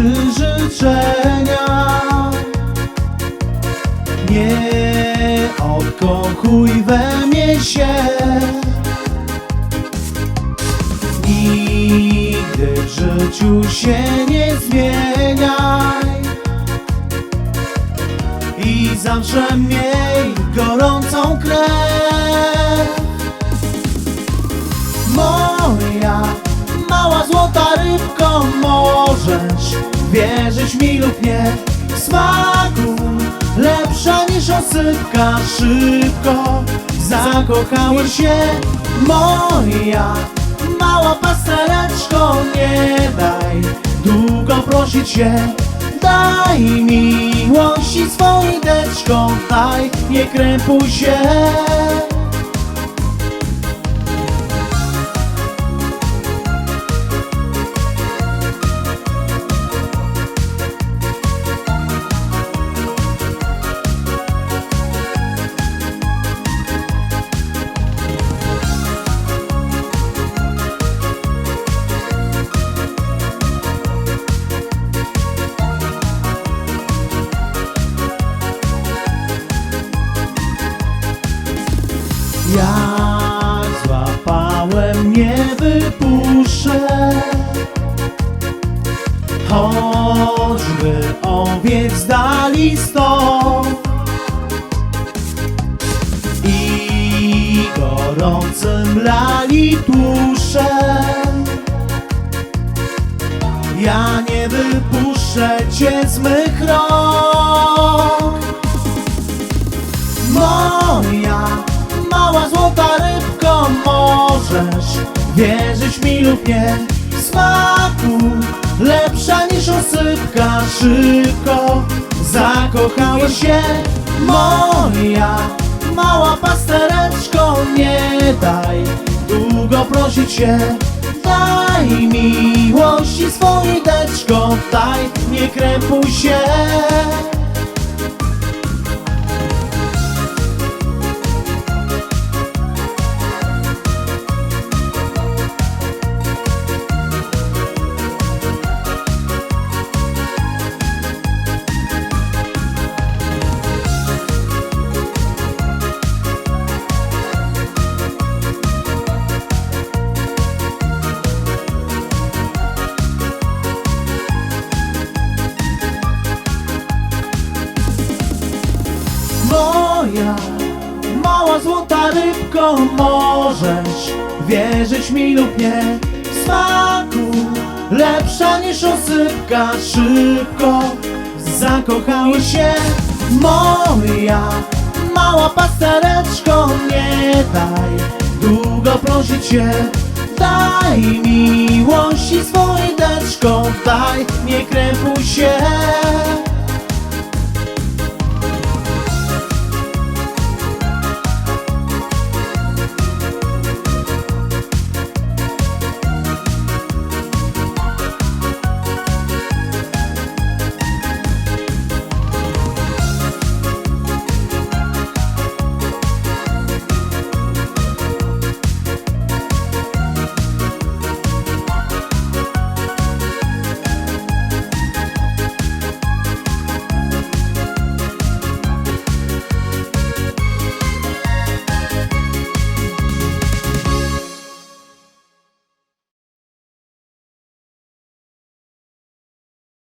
wzruszenia Nie odkochuj we mnie się. Nigdy w życiu się nie zmieniaj. I zawsze miej gorącą krew. Moja mała złota rybko Wierzyć mi lub nie? W smaku lepsza niż osypka. Szybko zakochałem się Moja mała pastereczko. Nie daj długo prosić się Daj miłości swojej deczko. Daj, nie krępuj się Jak złapałem, nie wypuszczę. Choćby owiec dali sto. I gorącym lali tłuszczem Ja nie wypuszczę cię z mych rąk mała złota rybko Możesz wierzyć mi lub nie. W smaku lepsza niż osypka Szybko zakochałeś się. Moja mała pastereczko Nie daj długo prosić się. Daj miłości swojej deczko Daj, nie krępuj się Moja mała złota rybko Możesz wierzyć mi lub nie. W smaku lepsza niż osypka Szybko zakochałeś się Moja. Mała pastereczko Nie daj długo prosić się. Daj miłości swojej deczko Daj, nie krępuj się